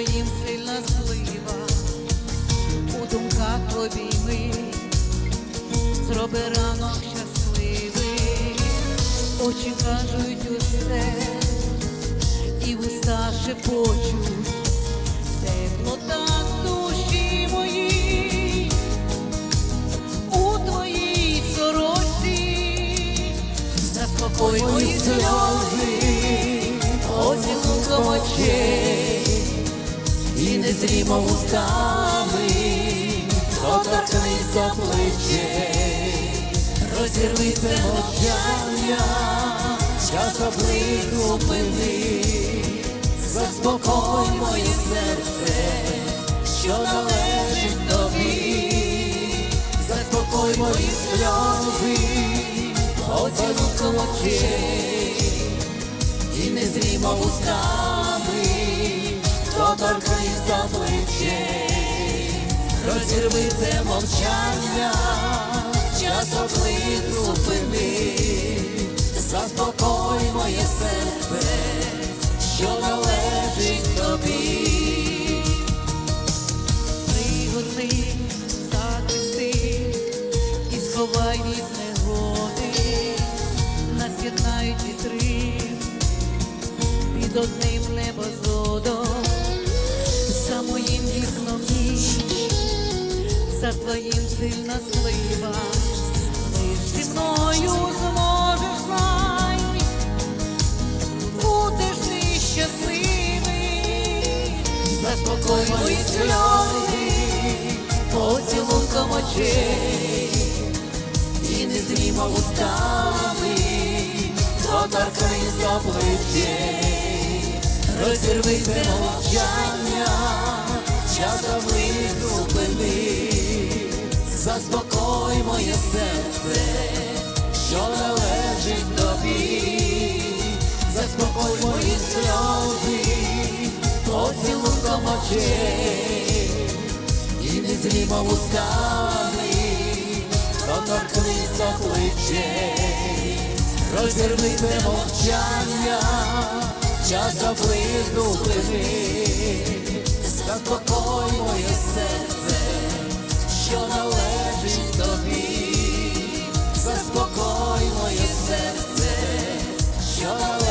їм сильна злива, у думках обійми, зроби ранок щасливий, очі кажуть усе, і уста шепочуть теплота душі мої, у твоїй сорочці, заспокоюють сльози, осінку очей незрімо устами, доторкнись до плечей, розірви це мовчання, час оплив зупини, заспокой моє серце, що належить тобі, заспокой мої сльози, поцілунком очей, і незрімо устами, доторкнись до плечей, розірви це мовчання, час оплив зупини, заспокой моє серце, що належить тобі. Пригорни, захисти і сховай від негоди, нас єднають вітри під одним небозодом, моїм вікном ніч, за твоїм сильна слива, ти зі мною зможеш знай, будеш ти щасливий, заспокой мої сльози, поцілунком очей, і незрімо устами, доторкнись до плечей, розірви це мовчання, часом зупини, заспокой моє серце, що належить тобі, заспокой мої сльози, поцілунком очей, і незрімо устами, доторкнись до плечей, розірви мовчання, час оплив зупини, заспокой моє серце, що належить тобі, заспокой моє серце, що належить.